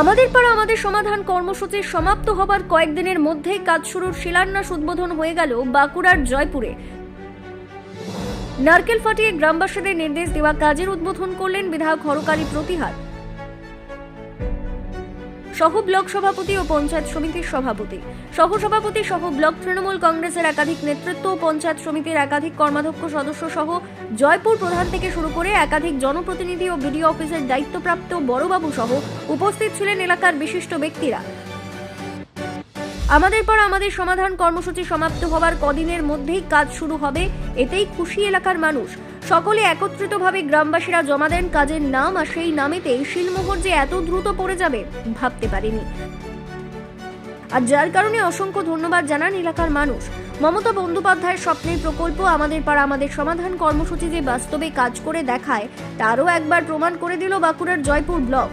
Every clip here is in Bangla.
আমাদের পাড়া আমাদের সমাধান কর্মসূচির সমাপ্ত হবার কয়েকদিনের মধ্যেই কাজ শুরুর শিলান্যাস উদ্বোধন হয়ে গেল বাঁকুড়ার জয়পুরে। নারকেল ফাটিয়ে গ্রামবাসীদের নির্দেশ দেওয়া কাজের উদ্বোধন করলেন বিধায়ক হরকালী প্রতিহার। সহ, ব্লক সভাপতি ও পঞ্চায়েত সমিতির সভাপতি। সহ সভাপতি সহ, ব্লক তৃণমূল কংগ্রেসের একাধিক নেতৃত্ব ও পঞ্চায়েত সমিতির একাধিক কর্মাধ্যক্ষ সদস্য সহ জয়পুর প্রধান থেকে শুরু করে একাধিক জনপ্রতিনিধি ও বিডিও অফিসের দায়িত্বপ্রাপ্ত বড়বাবু সহ উপস্থিত ছিলেন এলাকার বিশিষ্ট ব্যক্তিরা। আমাদের পর আমাদের সমাধান কর্মসূচি সমাপ্ত হবার কদিনের মধ্যেই কাজ শুরু হবে, এতেই খুশি এলাকার মানুষ। সকলে একত্রিতভাবে গ্রামবাসীরা জমা দেন, কাজের নাম আর সেই নামেতেই শিলমোহর যে এত দ্রুত পড়ে যাবে, ভাবতে পারিনি। আর যার কারণে অসংখ্য ধন্যবাদ জানান এলাকার মানুষ। মমতা বন্দ্যোপাধ্যায়ের স্বপ্নের প্রকল্প আমাদের পাড়া আমাদের সমাধান কর্মসূচি যে বাস্তবে কাজ করে দেখায়, তারও একবার প্রমাণ করে দিল বাঁকুড়ার জয়পুর ব্লক।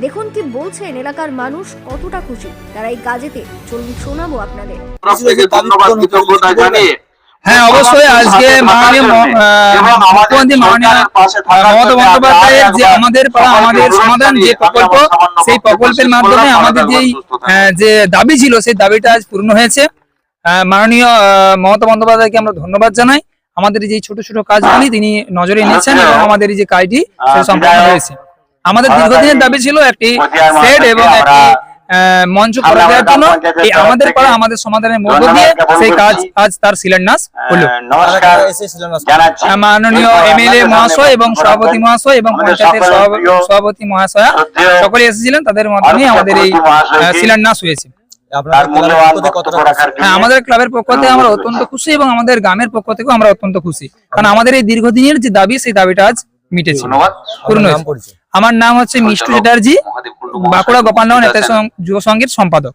দেখুন কি বলছেন এলাকার মানুষ কতটা খুশি। তারা এই কাজেতে চলুন শোনাবো আপনাদের। ধন্যবাদ হ্যাঁ অবশ্যই আজকে মাননীয় আমাদের মুখ্যমন্ত্রী মাননীয় সরকারের পাশে থাকার মমতা বন্দ্যোপাধ্যায়ের যে আমাদের পাড়া আমাদের সমাধান যে প্রকল্প সেই প্রকল্পের মাধ্যমে আমাদের যেই আহ, যে দাবি ছিল সেই দাবিটা আজ পূর্ণ হয়েছে। আহ, মাননীয় আহ, মমতা বন্দ্যোপাধ্যায়কে আমরা ধন্যবাদ জানাই। আমাদের এই যে ছোট ছোট কাজগুলি তিনি নজরে এনেছেন এবং আমাদের এই যে কাজটি সেটা সম্পন্ন হয়েছে। আমাদের দীর্ঘদিনের দাবি ছিল একটি সেট এবং একটি আহ, মঞ্চ করে দেওয়ার জন্য এই আমাদের পাড়া আমাদের সমাধানের মধ্য দিয়ে সেই কাজ আজ তার শিলান্যাস হলো। মাননীয় এমএলএ মহাশয় এবং সভাপতি মহাশয় এবং পঞ্চায়েতের সভাপতি মহাশয়া সকলে এসেছিলেন তাদের মাধ্যমে আমাদের এই শিলান্যাস হয়েছে। হ্যাঁ আমাদের ক্লাবের পক্ষ থেকে আমরা অত্যন্ত খুশি এবং আমাদের গ্রামের পক্ষ থেকেও আমরা অত্যন্ত খুশি। কারণ আমাদের এই দীর্ঘদিনের যে দাবি সেই দাবিটা আজ মিটেছে। পূর্ণ। আমার নাম হচ্ছে মিষ্টু চ্যাটার্জি বাঁকুড়া গোপালনগর নেতা যুব সংঘের সম্পাদক।